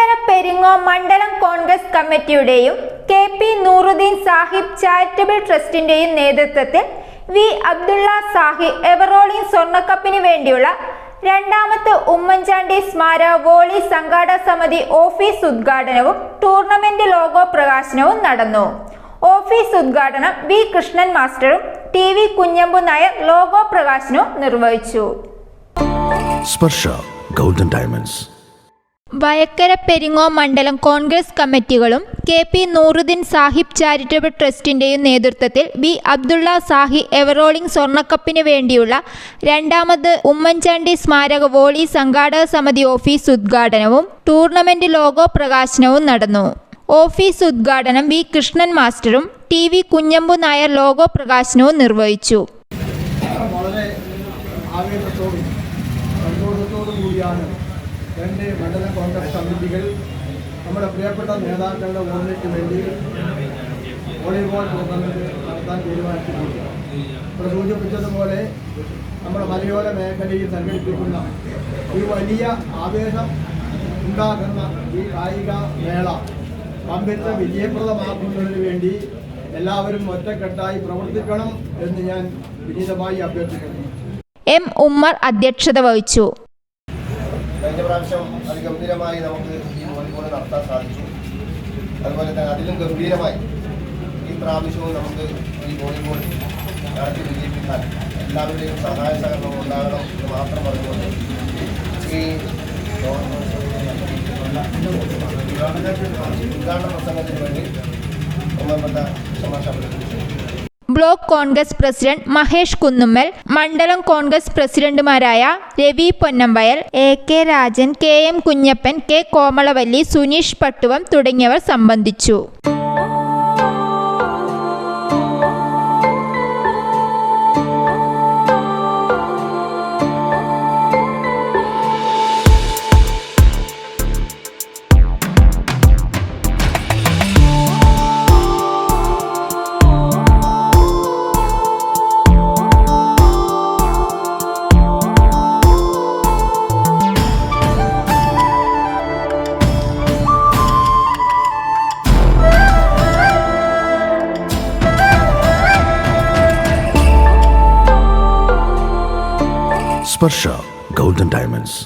വയക്കര പെരിങ്ങോ മണ്ഡലം Congress കമ്മിറ്റിയുടെയും K P Nooruddin Sahib charitable ട്രസ്റ്റിന്റെയും നേതൃത്വത്തിൽ V Abdulla സാഹി ever-rolling സ്വർണക്കപ്പിന് വേണ്ടിയുള്ള രണ്ടാമത്തെ ഉമ്മൻചാണ്ടി സ്മാരക വോളി സംഘാടക സമിതി ഓഫീസ് ഉദ്ഘാടനവും ടൂർണമെന്റ് ലോഗോ പ്രകാശനവും നടന്നു. ഓഫീസ് ഉദ്ഘാടനം V Krishnan മാസ്റ്ററും T V Kunhambu Nair logo പ്രകാശനവും നിർവഹിച്ചു. സ്പർശ ഗോൾഡൻ ഡയമണ്ട്സ്. വയക്കര പെരിങ്ങോ മണ്ഡലം Congress കമ്മിറ്റികളും K P Nooruddin Sahib charitable ട്രസ്റ്റിന്റെയും നേതൃത്വത്തിൽ ബി അബ്ദുള്ള സാഹി എവറോളിംഗ് സ്വർണക്കപ്പിന് വേണ്ടിയുള്ള രണ്ടാമത് ഉമ്മൻചാണ്ടി സ്മാരക വോളി സംഘാടക സമിതി ഓഫീസ് ഉദ്ഘാടനവും ടൂർണമെന്റ് ലോഗോ പ്രകാശനവും നടന്നു. ഓഫീസ് ഉദ്ഘാടനം V Krishnan മാസ്റ്ററും T V Kunhambu Nair logo പ്രകാശനവും നിർവഹിച്ചു. വളരെ ആവേശത്തോടും സന്തോഷത്തോടും കൂടിയാണ് രണ്ട് മണ്ഡല കോൺഗ്രസ് കമ്മിറ്റികൾ നമ്മുടെ പ്രിയപ്പെട്ട നേതാക്കളുടെ ഓർമ്മയ്ക്ക് വേണ്ടി വോളിബോൾ ടൂർണമെന്റ് നടത്താൻ തീരുമാനിച്ചിട്ടുണ്ട്. ഇവിടെ സൂചിപ്പിച്ചതുപോലെ നമ്മുടെ മലയോര മേഖലയിൽ സംഘടിപ്പിക്കുന്ന ഈ വലിയ ആവേശം ഉണ്ടാകുന്ന ഈ കായിക മേള പമ്പിച്ച വിജയപ്രദമാക്കുന്നതിന് വേണ്ടി എല്ലാവരും ഒറ്റക്കെട്ടായി പ്രവർത്തിക്കണം എന്ന് ഞാൻ വിനീതമായി അഭ്യർത്ഥിക്കുന്നു. എം ഉമ്മർ അധ്യക്ഷത വഹിച്ചു. കഴിഞ്ഞ പ്രാവശ്യം അതിഗംഭീരമായി നമുക്ക് ഈ വോളിബോൾ നടത്താൻ സാധിച്ചു. അതുപോലെ തന്നെ അതിലും ഗംഭീരമായി ഈ പ്രാവശ്യവും നമുക്ക് ഈ വോളിബോൾ നടത്തി വിജയിപ്പിക്കാൻ എല്ലാവരുടെയും സഹായ സഹകരണം ഉണ്ടാകണം എന്ന് മാത്രം പറഞ്ഞുകൊണ്ട് ഈ ഉദ്ഘാടന പ്രസംഗത്തിന് വേണ്ടി ബഹുമാനപ്പെട്ട സമാശ block Congress president Mahesh Kunnummal മണ്ഡലം കോൺഗ്രസ് പ്രസിഡന്റുമാരായ Ravi Ponnambayal A K Rajan K M Kunhappan K Komalavalli Suneesh Pattuvam തുടങ്ങിയവർ സംബന്ധിച്ചു. സ്പർശ ഗോൾഡൻ ഡയമണ്ട്സ്